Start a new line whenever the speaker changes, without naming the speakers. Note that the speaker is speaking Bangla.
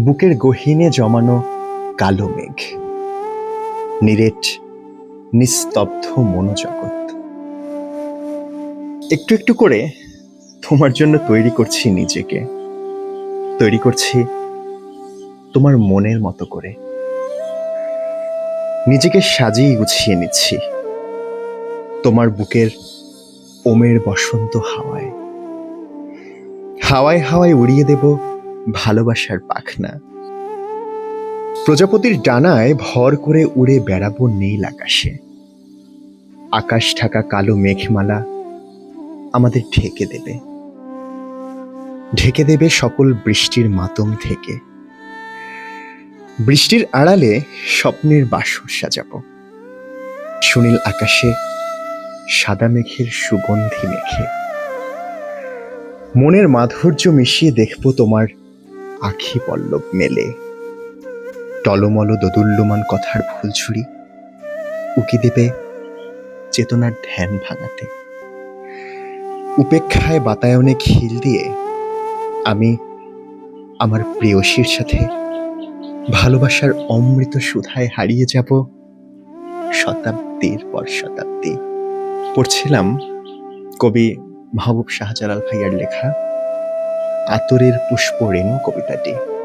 বুকের গহীনে জমানো কালো মেঘ। নিরেট, নিস্তব্ধ মনোজগৎ। একটু একটু করে তোমার জন্য তৈরি করছি নিজেকে। তৈরি করছি তোমার মনের মতো করে। নিজেকে সাজিয়ে গুছিয়ে নিচ্ছি তোমার বুকের ওমের বসন্ত হাওয়ায়। হাওয়ায় হাওয়ায় উড়িয়ে দেব ভালোবাসার পাখনা। প্রজাপতির ডানায় ভর করে উড়ে বেড়াবো নীল আকাশে। আকাশ ঢাকা কালো মেঘমালা আমাদের ঢেকে দেবে। ঢেকে দেবে সকল বৃষ্টির মাতম থেকে। বৃষ্টির আড়ালে স্বপ্নের বাসর সাজাবো। সুনীল আকাশে সাদা মেঘের সুগন্ধি মেখে। মনের মাধুর্য মিশিয়ে দেখব তোমার আখি পল্লব মেলে। টলমল দোদুল্যমান কথার ফুলঝুরি উকি দেবে চেতনার ধ্যান ভাঙাতে। উপেক্ষায় বাতায়নে খিল দিয়ে আমি আমার প্রেয়সীর সাথে ভালোবাসার অমৃত সুধায় হারিয়ে যাব শতাব্দীর পর শতাব্দী। পড়ছিলাম কবি মাহবুব শাহজালাল ভাইয়ার লেখা আতরের পুষ্পরেণু কবিতাটি।